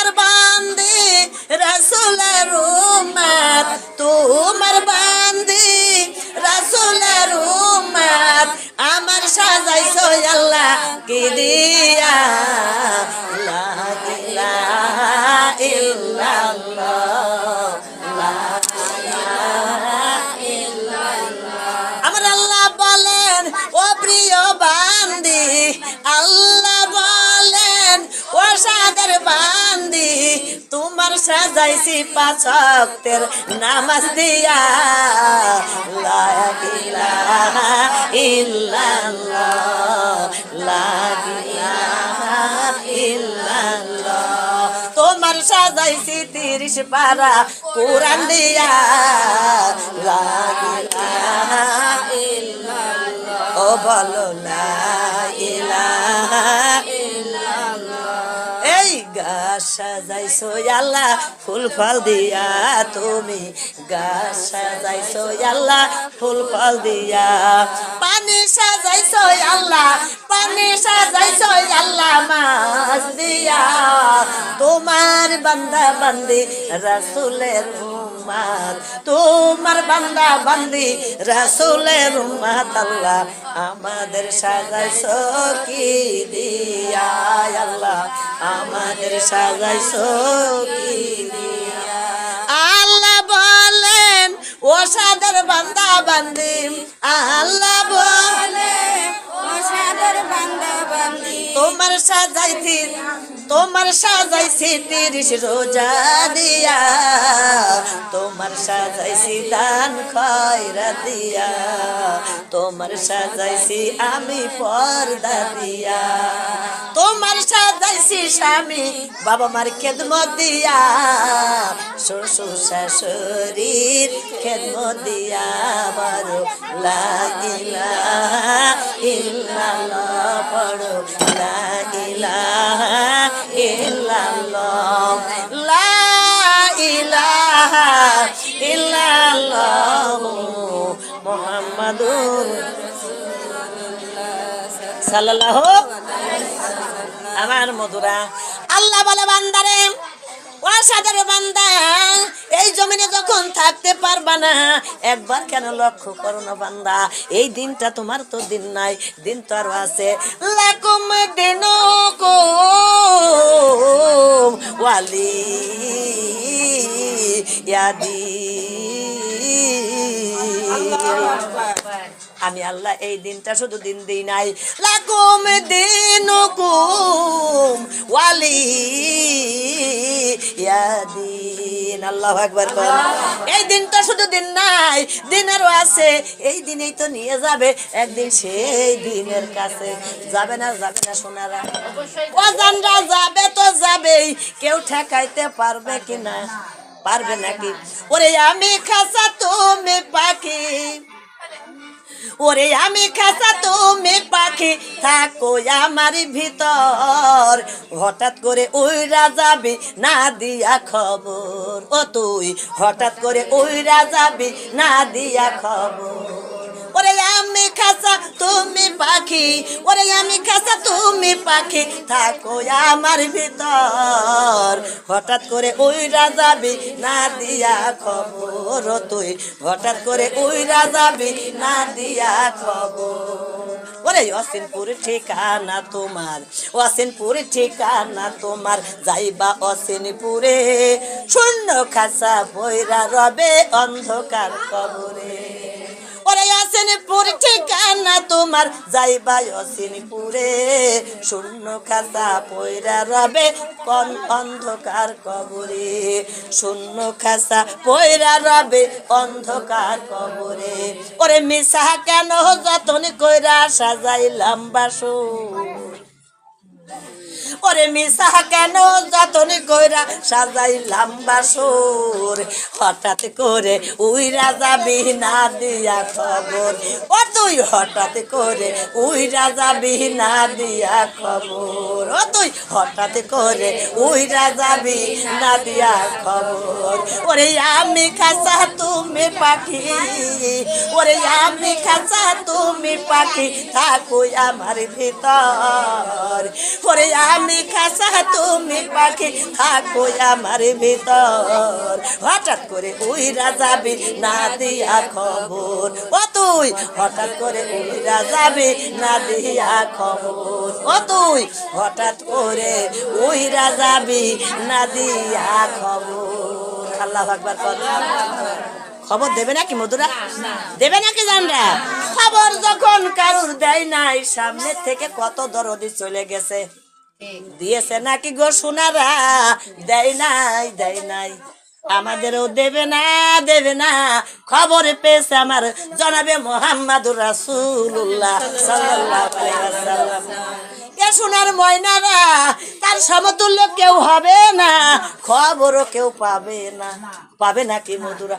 তোমার বান্দি রাসুলের উম্মত, তোমার বান্দি রাসুলের উম্মত। আমার সাজাইছো আল্লাহ, কি দিয়া? লা ইলাহা ও সাদের বান্দি, তোমার সাজাইছি পাঁচকের নামাজ দিয়া। লা ইলাহা ইল্লাল্লাহ, লা ইলাহা ইল্লাল্লাহ। তোমার সাজাইছি তিরিশ পারা কোরআন দিয়া। লা ইলাহা ইল্লাল্লাহ, ও বলো লা ইলাহা এই গাছ সাজাইছো আল্লাহ ফুল ফল দিয়া তুমি গাছ সাজাইছো আল্লাহ ফুল ফল দিয়া। পানি সাজাইছো আল্লাহ, পানি সাজাইছো আল্লাহ মাছ দিয়া। তোমার বান্দা বান্দি রাসুলের তোমার বান্দা বান্দি রাসুলের আল্লাহ আমাদের সাজাইছো কি দিয়া? আল্লাহ, আমাদের সাজাইছো কি দিয়া? আল্লাহ বলে ও সাদের বান্দা বান্দি। তোমার সাজাইছি তোমার সাজাইছি তিরিশ রোজা দিয়া, তোমার সাজাইছি দান খয়রা দিয়া, তোমার সাজাইছি আমি পর্দা দিয়া, তোমার সাজাইছি স্বামী বাবা মার খেদমত দিয়া, শ্বশুর শাশুড়ির খেদমত দিয়া, বারো লাগিলা, ইল্লাল্লাহ, পড়ো, লা সাল্লাল্লাহু আমার মধুরা। আল্লাহ বলে, বান্দারে অসাধার বান্দা, এই জমিনে যখন থাকতে পারবা না, একবার কেন লক্ষ্য করো না বান্দা? এই দিনটা তোমার তো দিন নাই, দিন তো আরও আছে। লাকুম ওয়ালি ইয়াদি। আমি আল্লাহ এই দিনটা শুধু দিন দিই নাই। লাকুম দিন ওয়ালি ইয়াদিন। আল্লাহ একবার এই দিনটা শুধু দিন নাই দিনেরও আছে। এই দিনেই তো নিয়ে যাবে একদিন সেই দিনের কাছে। যাবে না যাবে না সোনারা। অজানরা যাবে তো যাবেই কেউ ঠেকাইতে পারবে কিনা পারবে নাকি? ওরে আমি খাসা তুমি পাখি। ওরে আমি খাসা, তুমি পাখি। থাকো আমার ভিতর। হঠাৎ করে উইরা যাবি না দিয়া খবর। ও তুই, হঠাৎ করে উইরা যাবি না দিয়া খবর। ওরে আমি খাসা, তুমি পাখি। ওরে আমি খাসা, তুমি পাখি। থাকো আমার ভিতর। হঠাৎ করে উইরা যাবি না দিয়া খবর তুই। হঠাৎ করে উইরা যাবি না দিয়া খবর। ওরে অসিনপুর ঠিকানা তোমার অসিনপুর ঠিকানা তোমার। যাইবা অসিনপুরে শূন্য খাসা বইরা রবে অন্ধকার কবরে। ঠিকানা তোমার। যাইবা অসিনপুরে শূন্য খাতা পয়রা রবে, কন অন্ধকার কবরে। শূন্য খাসা পয়রা রবে, অন্ধকার কবরে। ওরে মিশা কেন যতন কইরা সাজাইলাম বাসর? ওরে মিশা কেন যতন কইরা সাজাই সাজাইলাম বাসর হঠাৎ করে উইরা যাবি না দিয়া খবর? ও হঠাৎ করে উইরা যাবি না দিয়া খবর? ও তুই হঠাৎ করে উইরা যাবি না দিয়া খবর? ওরে আমি খাসা তুমি পাখি, ওরে আমি খাঁচা তুমি পাখি থাকো আমার ভিতর। ওরে আমি খাঁচা তুমি পাখি, থাকো আমার ভিতর। হঠাৎ করে উইরা যাবি না দিয়া খবর। ও তুই, হঠাৎ করে উইরা যাবি না দিয়া খবর। ও তুই, হঠাৎ করে উইরা যাবি না দিয়া খবর। আল্লাহ খবর দেবে নাকি মধুরা? দেবে নাকি জানরা? খবর যখন কারুর দেয় নাই, সামনে থেকে কত দরদি চলে গেছে। দিয়েছে নাকি গো সোনারা? দেয় নাই দেয় নাই। আমাদেরও দেবে না দেবে না। খবর পেয়েছে আমার জনাবে মোহাম্মদুর এ সোনার ময়নারা, তার সমতুল্য কেউ হবে না, খবরও কেউ পাবে না। পাবে নাকি মধুরা?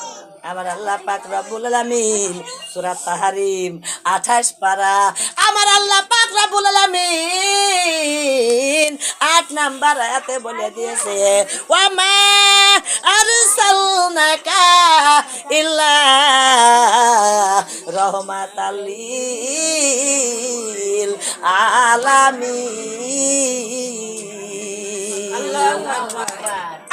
আমার আল্লাহ পাক রব্বুল আলামিন সূরা তাহারিম 28 পারা। আমার আল্লাহ পাক রব্বুল আলামিন 8 নাম্বার আয়াতে বলে দিয়েছে ওয়া মা আরসালনাকা ইল্লা রহমাতাল লিল আলামিন।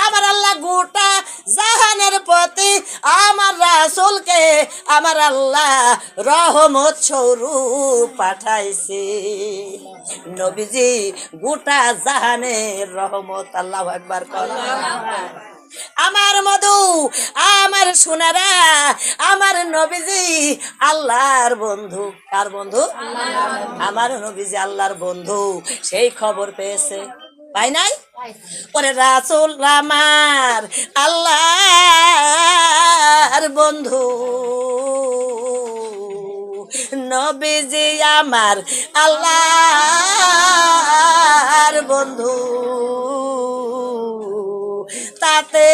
আমার আল্লাহ গোটা জাহানের প্রতি আমার রাসুলকে আমার আল্লাহ রহমত স্বরূপ পাঠাইছে। নবীজি গোটা জাহানের রহমত, আল্লাহ একবার কর। আমার মধু, আমার সোনারা, আমার নবীজি আল্লাহর বন্ধু। কার বন্ধু? আমার নবীজি আল্লাহর বন্ধু। সেই খবর পেয়েছে। পাই নাই? ওরে রাসুল আমার আল্লাহর বন্ধু। নবীজি আমার আল্লাহর বন্ধু। তাতে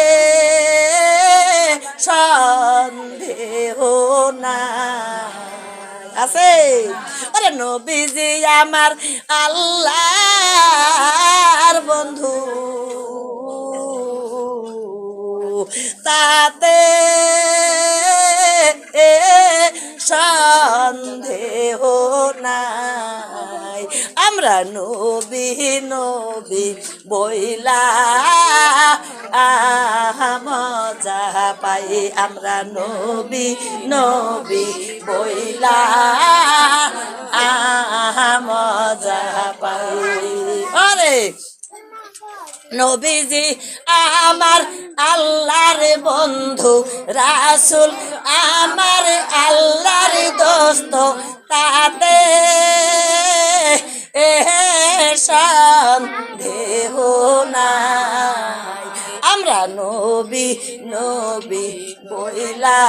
সন্দেহ না আছে? আরে নবীজি আমার আল্লাহর বন্ধু। তাতে সন্দেহ নাই। আমরা নবী নবী বইলা মজা পাই। আমরা নবী নবী বইলা মজা পাই। আরে নবীজি, আমার আল্লাহর বন্ধু, রাসুল, আমার আল্লাহর দোস্ত তাতে সন্দেহ নাই। আমরা নবী নবী বইলা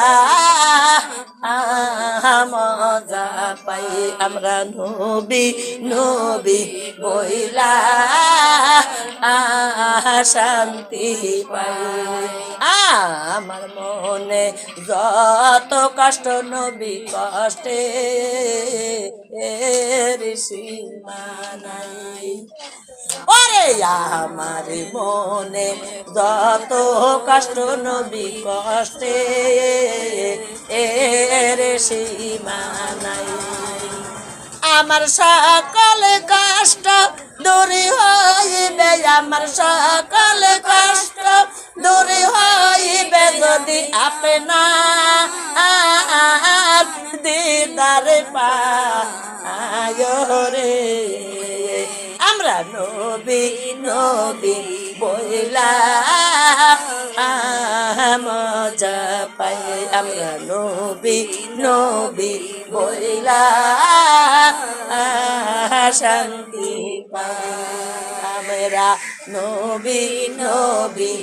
মজা পাই আমরা নবী নবী বইলা শান্তি পাই। আমার মনে যত কষ্ট নবী কষ্টে সীমা নাই। ওরে আমার মনে যত কষ্ট নবী কষ্টে এর সীমা নাই। আমার সকল কষ্ট দূরে হইবে, আমার সকল কষ্ট দূরে হইবে যদি আপনার দিদার পায় রে। আমরা নবী নবী বইলা মজা পাই আমরা নবী নবী বইলা শান্তি পাই আমরা নবী নবী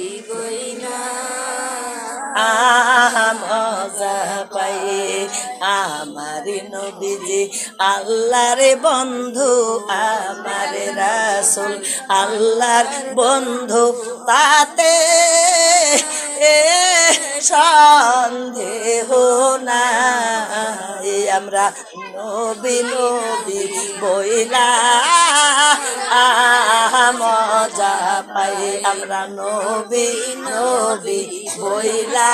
মজা পাই। আমার নবীজি আল্লাহর বন্ধু, আমার রাসুল আল্লাহর বন্ধু। তাতে এ সন্দেহ নাই। আমরা নবী নবী বইলা মজা পাই আমরা নবী নবী বইলা।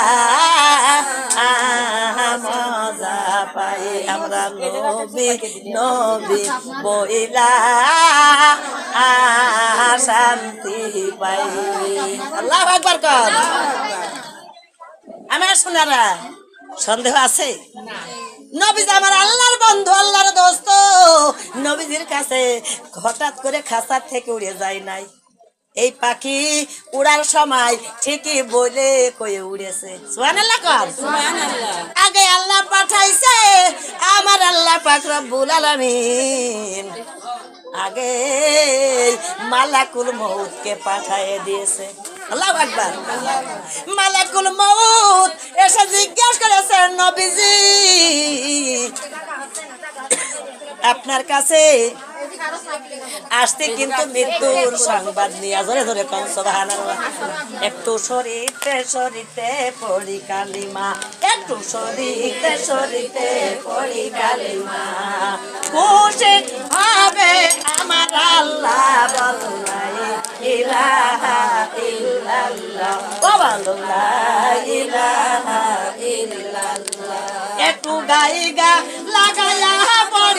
মজা পাই আমরা নবী নবী বইলা। শান্তি পাই। আল্লাহ কর। আমার সোনারা, সন্দেহ আছে? নবীজ আমার আল্লাহর বন্ধু, আল্লাহর দোস্ত। নবীজির কাছে হঠাৎ করে খাসার থেকে উড়ে যায় নাই। এই পাখি উড়ার সময় ঠিকই বলে কয়ে উড়েছে। কর। আগে আল্লাহ পাঠাইছে আমার আল্লাহ পাক রব্বুল আমি আগে মালাকুল মৌতকে পাঠায় দিয়েছে। আল্লাহ আকবার। মালাকুল মৌত এসে জিজ্ঞেস করেছে নবীজি আপনার কাছে আসতে কিন্তু মৃত্যুর সংবাদ নিয়ে ধরে ধরে একটু শরীতে শরীতে পড়ি কালিমা একটু শরীতে শরীতে পড়ি কালিমা খুশি হবে আমার আল্লাহ বল্লাই, ইলাহা ইল্লাল্লাহ। ও বল্লাই, ইলাহা ইল্লাল্লাহ। একটু গাইগা লাগাইয়া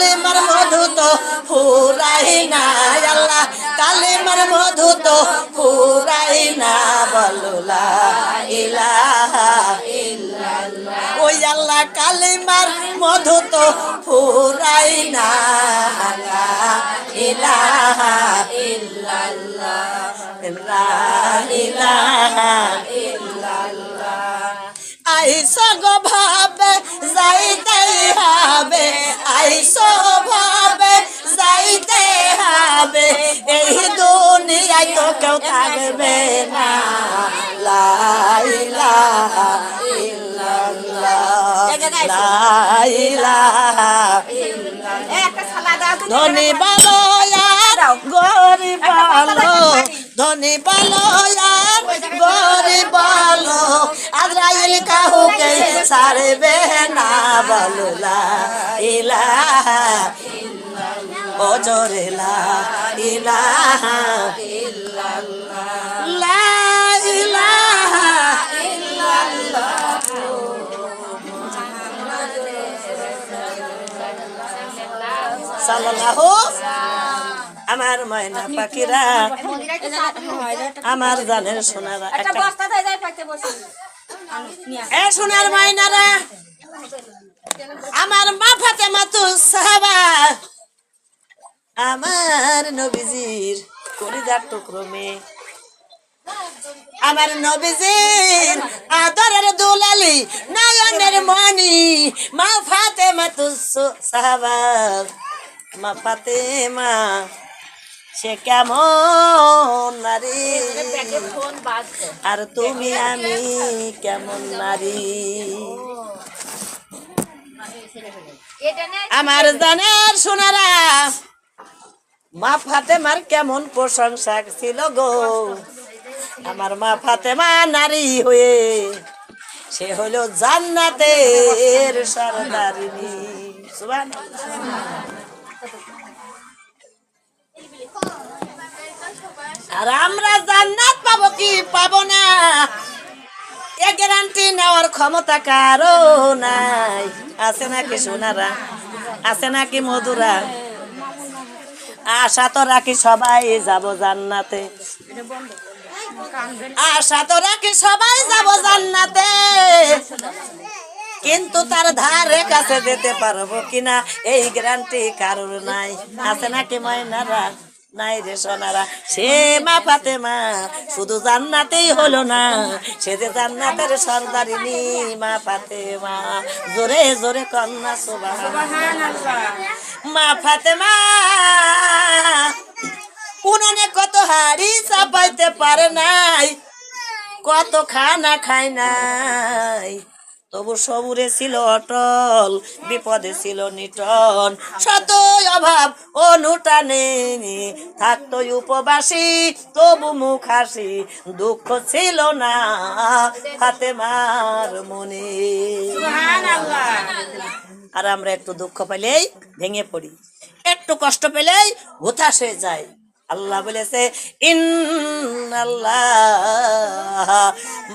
কালিমার মধু তো ফুরাই না, আল্লাহ, কালিমার মধু তো ফুরাই না বলুলা ইলাহা ওই আল্লাহ, কালিমার মধু তো ফুরাই না ভাবে যাইতে হবে আইসো ভাবে যাইতে হবে। এই দুনিয়ায় তো কেউ থাকবে না। লা ইলাহা ইল্লাল্লাহ লা ইলাহা ধনী বলো আর গরিব বলো ধনী বলো আর গরিব বলো আজরাইল কাহুকে ছাড়বে না বলো লা ইলাহা ও জোরে লা ইলাহা লা ইলাহা সাল্লাল্লাহু আমার ময়না পাখিরা আমার জানের সোনারা একটা বস্তা যায় পাইতে বসে। এ সোনার ময়নারা আমার মা ফাতেমা তু সাহাবা। আমার নবীজির কলিজার টুকরো মেয়ে। আমার নবীজির আদরের দুলালি নয়নের মনি মা ফাতেমা তু সাহাবা। মা ফাতেমা সে কেমন নারী? আর তুমি আমি কেমন নারী? আমার জানের সোনারা মা ফাতেমার কেমন প্রশংসা ছিল গো। আমার মা ফাতেমা নারী হয়ে সে হলো জান্নাতের সরদারিনী। সুবহানাল্লাহ। আর আমরা জান্নাত পাবো কি পাবো না? এ গ্যারান্টি নেওয়ার ক্ষমতা কারও নাই। আছে নাকি সোনারা? আছে নাকি মধুরা? আশা তো রাখি সবাই যাব জান্নাতে। আশা তো রাখি সবাই যাব জান্নাতে। কিন্তু তার ধারে কাছে যেতে পারব কিনা? এই গ্যারান্টি কারোর নাই। আছে নাকি ময়নারা? নাই রে সোনারা। সে মা ফাতেমা, শুধু জান্নাতেই হলো না। সে যে জান্নাতের সর্দারিনী মা ফাতেমা। জোরে জোরে কন্যা সোভা মা ফাতেমা, উনুনে কত হাড়ি চাপাইতে পারে নাই কত খানা খায় নাই। তবু সবুরে ছিল অটল বিপদে ছিল নিটন। শত অভাব অনুটানে থাকতো উপবাসী তবু মুখ হাসি দুঃখ ছিল না। হাতে মার মনে আর আমরা একটু দুঃখ পেলেই ভেঙে পড়ি। একটু কষ্ট পেলেই হতাশ হয়ে যায় আল্লাহ বলেছে ইন আল্লাহ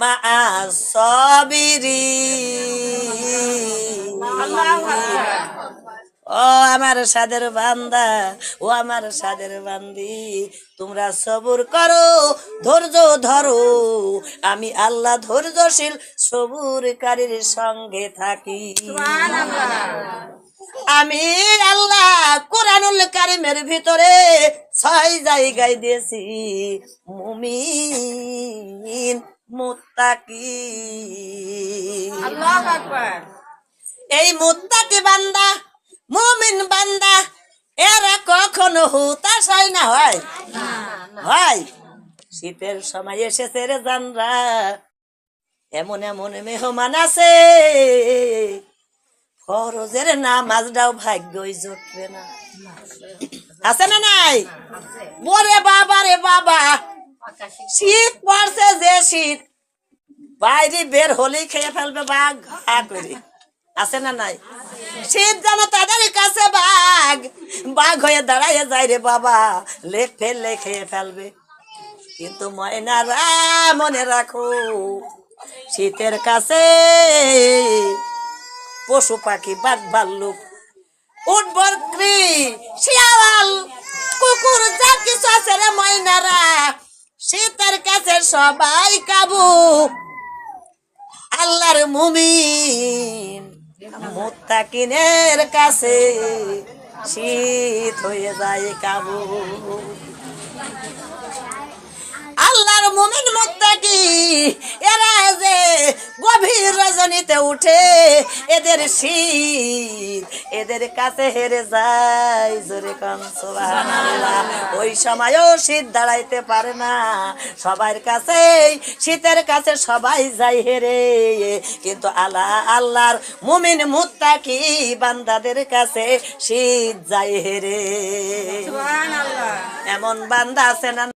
মা সবিরি ও আমার সাদের বান্দা ও আমার সাদের বান্দি তোমরা সবুর করো ধৈর্য ধরো। আমি আল্লাহ ধৈর্যশীল সবুরকারীর সঙ্গে থাকি। আমি আল্লাহ কোরআনুল কারিমের ভিতরে ছয় জায়গায় দিয়েছি মুমিন। মুত্তাকি। এই মুত্তাকি বান্দা মুমিন বান্দা এরা কখনো হুতাশ হয় না হয়? হয়? শীতের সময় এসেছে রে জানরা। এমন এমন মেহমান আছে। ফরজের নামাজটাও ভাগ্যই জুটবে না। আছে না নাই? ওরে বাবা রে বাবা। শীত পড়ছে যে শীত। বাইরে বের হলেই খেয়ে ফেলবে বাঘ ঘা করে। আছে না নাই? শীত যেন তাদের কাছে বাঘ বাঘ হয়ে দাঁড়াইয়ে যায় রে বাবা, লেখ ফেললে খেয়ে ফেলবে। কিন্তু ময়নারা মনে রাখো, শীতের কাছে পশু পাখি, বাঘ ভাল্লুক, উট, বকরি, শিয়াল, কুকুর, যা কিছু আছে রে ময়নারা শীতের কাছে সবাই কাবু আল্লাহর মুমিন মুত্তাকিনের কাছে শীত হয়ে যায় কাবু আল্লাহর মুমিন মুত্তাকি এরা যে গভীর রজনীতে উঠে এদের শীত এদের কাছে হেরে যায় জোরে ওই সময়ও শীত দাঁড়াইতে পারে না। সবার কাছে শীতের কাছে সবাই যায় হেরে। কিন্তু আল্লাহ আল্লাহর মুমিন মুত্তাকি বান্দাদের কাছে শীত যায় হেরে। এমন বান্দা আছে না